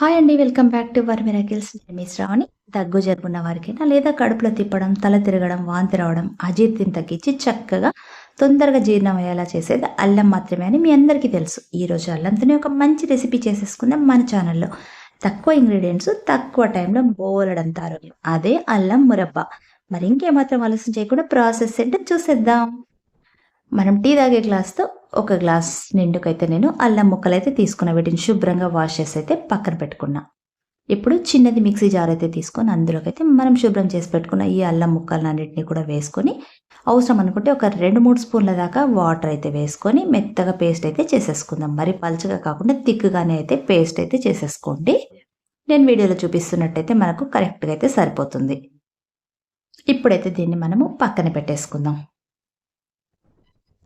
Hi అండి welcome back to our miracles మీ శ్రావణి. దగ్గు జరుగున్న వారికైనా లేదా కడుపులో తిప్పడం తల తిరగడం వాంతి రావడం అజీర్తిని తగ్గించి చక్కగా తొందరగా జీర్ణం అయ్యేలా చేసేది అల్లం మాత్రమే అని మీ అందరికీ తెలుసు. ఈరోజు అల్లంతోనే ఒక మంచి రెసిపీ చేసేసుకుందాం మన ఛానల్లో తక్కువ ఇంగ్రీడియంట్స్ తక్కువ టైంలో బోలడంత ఆరోగ్యం. అదే అల్లం మురబ్బ. మరి ఇంకేమాత్రం ఆలస్యం చేయకుండా ప్రాసెస్ ఏంటో చూసేద్దాం. మనం టీ తాగే గ్లాస్తో ఒక గ్లాస్ నిండుకైతే నేను అల్లం ముక్కలు అయితే తీసుకున్న. వీటిని శుభ్రంగా వాష్ చేసి అయితే పక్కన పెట్టుకున్నా. ఇప్పుడు చిన్నది మిక్సీ జార్ అయితే తీసుకొని అందులోకి అయితే మనం శుభ్రం చేసి పెట్టుకున్న ఈ అల్లం ముక్కలన్నింటినీ కూడా వేసుకొని అవసరం అనుకుంటే ఒక రెండు మూడు స్పూన్ల దాకా వాటర్ అయితే వేసుకొని మెత్తగా పేస్ట్ అయితే చేసేసుకుందాం. మరి పలుచగా కాకుండా తిక్కుగానే అయితే పేస్ట్ అయితే చేసేసుకోండి. నేను వీడియోలో చూపిస్తున్నట్టయితే మనకు కరెక్ట్గా అయితే సరిపోతుంది. ఇప్పుడైతే దీన్ని మనము పక్కన పెట్టేసుకుందాం.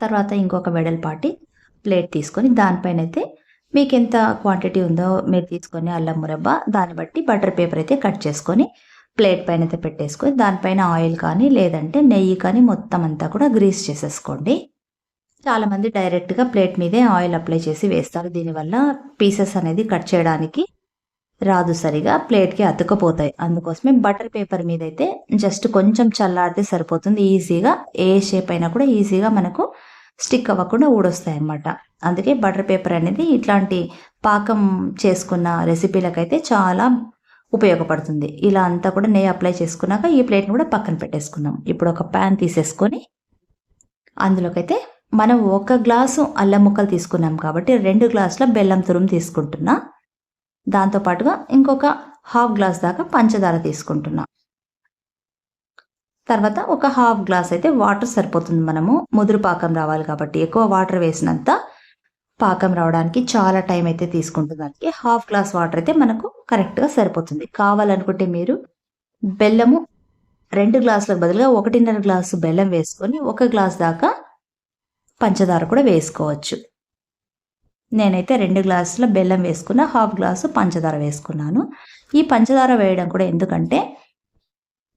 తర్వాత ఇంకొక వెడల్పాటి ప్లేట్ తీసుకొని దానిపైన అయితే మీకు ఎంత క్వాంటిటీ ఉందో మీరు తీసుకొని అల్లం మురబ్బ దాన్ని బట్టి బటర్ పేపర్ అయితే కట్ చేసుకొని ప్లేట్ పైన అయితే పెట్టేసుకొని దానిపైన ఆయిల్ కానీ లేదంటే నెయ్యి కానీ మొత్తం అంతా కూడా గ్రీస్ చేసేసుకోండి. చాలామంది డైరెక్ట్గా ప్లేట్ మీదే ఆయిల్ అప్లై చేసి వేస్తారు. దీనివల్ల పీసెస్ అనేది కట్ చేయడానికి రాదు సరిగా ప్లేట్కి అతుకపోతాయి అందుకోసమే బటర్ పేపర్ మీద అయితే జస్ట్ కొంచెం చల్లారితే సరిపోతుంది. ఈజీగా ఏ షేప్ అయినా కూడా ఈజీగా మనకు స్టిక్ అవ్వకుండా ఊడొస్తాయి అన్నమాట అందుకే బటర్ పేపర్ అనేది ఇట్లాంటి పాకం చేసుకున్న రెసిపీలకైతే చాలా ఉపయోగపడుతుంది. ఇలా అంతా కూడా నెయ్యి అప్లై చేసుకున్నాక ఈ ప్లేట్ని కూడా పక్కన పెట్టేసుకుందాం. ఇప్పుడు ఒక ప్యాన్ తీసేసుకొని అందులోకైతే మనం ఒక గ్లాసు అల్లం ముక్కలు తీసుకున్నాం కాబట్టి రెండు గ్లాసుల బెల్లం తురుము తీసుకుంటున్నా. దాంతోపాటుగా ఇంకొక హాఫ్ గ్లాస్ దాకా పంచదార తీసుకుంటున్నాం. తర్వాత ఒక హాఫ్ గ్లాస్ అయితే వాటర్ సరిపోతుంది మనము. ముదురు పాకం రావాలి కాబట్టి ఎక్కువ వాటర్ వేసినంత పాకం రావడానికి చాలా టైం అయితే తీసుకుంటుంది. దానికి హాఫ్ గ్లాస్ వాటర్ అయితే మనకు కరెక్ట్గా సరిపోతుంది. కావాలనుకుంటే మీరు బెల్లము రెండు గ్లాసులకు బదులుగా ఒకటిన్నర గ్లాసు బెల్లం వేసుకొని ఒక గ్లాస్ దాకా పంచదార కూడా వేసుకోవచ్చు. నేనైతే రెండు గ్లాసుల బెల్లం వేసుకున్న హాఫ్ గ్లాసు పంచదార వేసుకున్నాను. ఈ పంచదార వేయడం కూడా ఎందుకంటే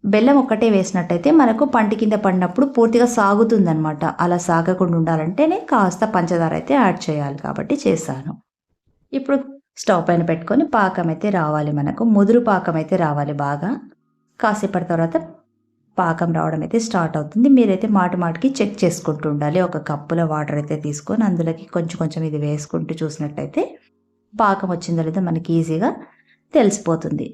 బెల్లం ఒక్కటే వేసినట్టయితే మనకు పంట కింద పడినప్పుడు పూర్తిగా సాగుతుందనమాట అలా సాగకుండా ఉండాలంటే నేను కాస్త పంచదార అయితే యాడ్ చేయాలి కాబట్టి చేశాను. ఇప్పుడు స్టవ్ పైన పెట్టుకొని పాకం అయితే రావాలి మనకు. ముదురు పాకం అయితే రావాలి బాగా. కాసేపటి తర్వాత పాకం రావడం అయితే స్టార్ట్ అవుతుంది. మీరైతే మాటి మాటికి చెక్ చేసుకుంటూ ఉండాలి. ఒక కప్పులో వాటర్ అయితే తీసుకొని అందులోకి కొంచెం కొంచెం ఇది వేసుకుంటూ చూసినట్టయితే పాకం వచ్చిందో లేదో మనకి ఈజీగా తెలిసిపోతుంది.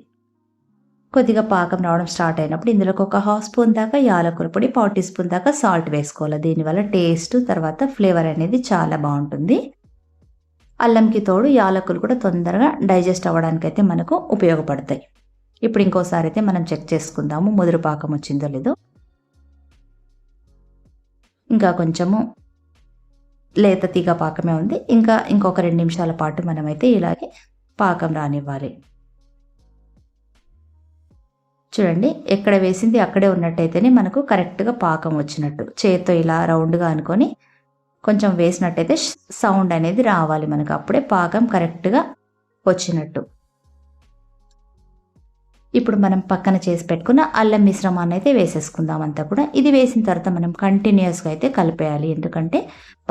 కొద్దిగా పాకం రావడం స్టార్ట్ అయినప్పుడు ఇందులోకి ఒక హాఫ్ స్పూన్ దాకా యాలకుల పొడి పావు టీ స్పూన్ దాకా సాల్ట్ వేసుకోవాలి. దీనివల్ల టేస్ట్ తర్వాత ఫ్లేవర్ అనేది చాలా బాగుంటుంది. అల్లంకి తోడు యాలకులు కూడా తొందరగా డైజెస్ట్ అవ్వడానికి అయితే మనకు ఉపయోగపడతాయి. ఇప్పుడు ఇంకోసారి అయితే మనం చెక్ చేసుకుందాము. ముదురు పాకం వచ్చిందో లేదో. ఇంకా కొంచెము లేత తీగ పాకమే ఉంది. ఇంకా ఇంకొక రెండు నిమిషాల పాటు మనమైతే ఇలాగే పాకం రానివ్వాలి. చూడండి ఎక్కడ వేసింది అక్కడే ఉన్నట్టయితేనే మనకు కరెక్ట్గా పాకం వచ్చినట్టు. చేత్తో ఇలా రౌండ్గా అనుకొని కొంచెం వేసినట్టయితే సౌండ్ అనేది రావాలి మనకు. అప్పుడే పాకం కరెక్ట్గా వచ్చినట్టు. ఇప్పుడు మనం పక్కన చేసి పెట్టుకున్న అల్లం మిశ్రమాన్ని అయితే వేసేసుకుందాం అంతా కూడా. ఇది వేసిన తర్వాత మనం కంటిన్యూస్గా అయితే కలిపేయాలి. ఎందుకంటే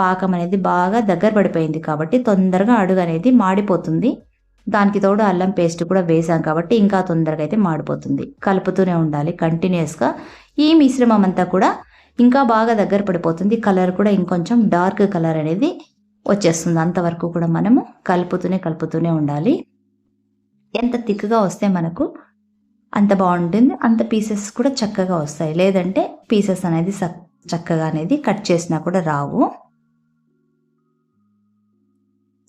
పాకం అనేది బాగా దగ్గర పడిపోయింది కాబట్టి తొందరగా అడుగు అనేది మాడిపోతుంది. దానికి తోడు అల్లం పేస్ట్ కూడా వేసాం కాబట్టి ఇంకా తొందరగా అయితే మాడిపోతుంది. కలుపుతూనే ఉండాలి కంటిన్యూస్గా ఈ మిశ్రమం అంతా కూడా ఇంకా బాగా దగ్గర పడిపోతుంది. కలర్ కూడా ఇంకొంచెం డార్క్ కలర్ అనేది వచ్చేస్తుంది. అంతవరకు కూడా మనము కలుపుతూనే కలుపుతూనే ఉండాలి. ఎంత థిక్గా వస్తే మనకు అంత బాగుంటుంది. అంత పీసెస్ కూడా చక్కగా వస్తాయి. లేదంటే పీసెస్ అనేది చక్కగా అనేది కట్ చేసినా కూడా రావు.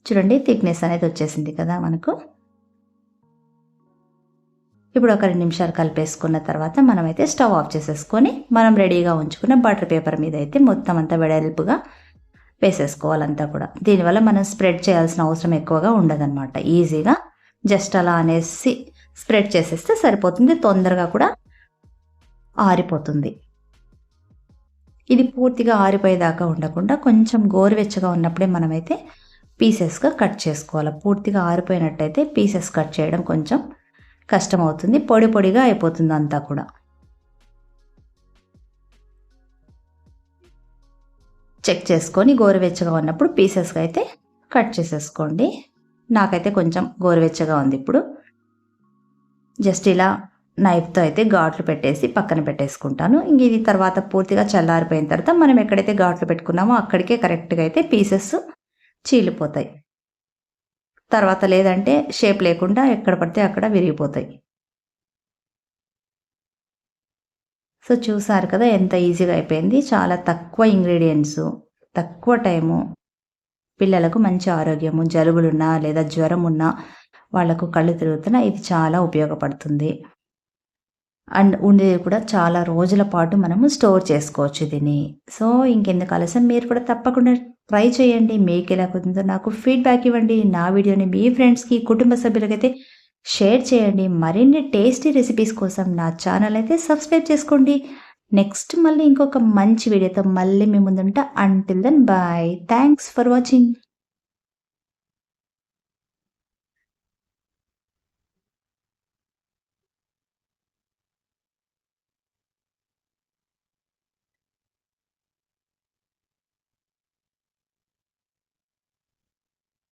చూడండి థిక్నెస్ అనేది వచ్చేసింది కదా మనకు. ఇప్పుడు ఒక రెండు నిమిషాలు కలిపేసుకున్న తర్వాత మనమైతే స్టవ్ ఆఫ్ చేసేసుకొని మనం రెడీగా ఉంచుకున్న బటర్ పేపర్ మీద అయితే మొత్తం అంతా వెడల్పుగా వేసేసుకోవాలంతా కూడా. దీనివల్ల మనం స్ప్రెడ్ చేయాల్సిన అవసరం ఎక్కువగా ఉండదన్నమాట. ఈజీగా జస్ట్ అలా అనేసి స్ప్రెడ్ చేసేస్తే సరిపోతుంది. తొందరగా కూడా ఆరిపోతుంది. ఇది పూర్తిగా ఆరిపోయేదాకా ఉండకుండా కొంచెం గోరువెచ్చగా ఉన్నప్పుడే మనమైతే పీసెస్గా కట్ చేసుకోవాలి. పూర్తిగా ఆరిపోయినట్టయితే పీసెస్ కట్ చేయడం కొంచెం కష్టం అవుతుంది పొడి పొడిగా అయిపోతుంది అంతా కూడా. చెక్ చేసుకొని గోరువెచ్చగా ఉన్నప్పుడు పీసెస్గా అయితే కట్ చేసేసుకోండి. నాకైతే కొంచెం గోరువెచ్చగా ఉంది ఇప్పుడు. జస్ట్ ఇలా నైఫ్తో అయితే ఘాట్లు పెట్టేసి పక్కన పెట్టేసుకుంటాను. ఇంక ఇది తర్వాత పూర్తిగా చల్లారిపోయిన తర్వాత మనం ఎక్కడైతే ఘాట్లు పెట్టుకున్నామో అక్కడికే కరెక్ట్గా అయితే పీసెస్ చీలిపోతాయి. తర్వాత లేదంటే షేప్ లేకుండా ఎక్కడ పడితే అక్కడ విరిగిపోతాయి. సో చూసారు కదా ఎంత ఈజీగా అయిపోయింది. చాలా తక్కువ ఇంగ్రీడియంట్స్ తక్కువ టైము పిల్లలకు మంచి ఆరోగ్యము జలుబులున్నా లేదా జ్వరం ఉన్నా వాళ్ళకు కళ్ళు తిరుగుతున్నా ఇది చాలా ఉపయోగపడుతుంది. అండ్ ఉండేది కూడా చాలా రోజుల పాటు మనము స్టోర్ చేసుకోవచ్చు దీన్ని. సో ఇంకెందుకు ఆలస్యం? మీరు కూడా తప్పకుండా ట్రై చేయండి. మీకు ఎలా కుదిరిందో నాకు ఫీడ్బ్యాక్ ఇవ్వండి. నా వీడియోని మీ ఫ్రెండ్స్కి కుటుంబ సభ్యులకైతే షేర్ చేయండి. మరిన్ని టేస్టీ రెసిపీస్ కోసం నా ఛానల్ అయితే సబ్స్క్రైబ్ చేసుకోండి. నెక్స్ట్ మళ్ళీ ఇంకొక మంచి వీడియోతో మళ్ళీ మీ ముందుంటా. Until then bye thanks for watching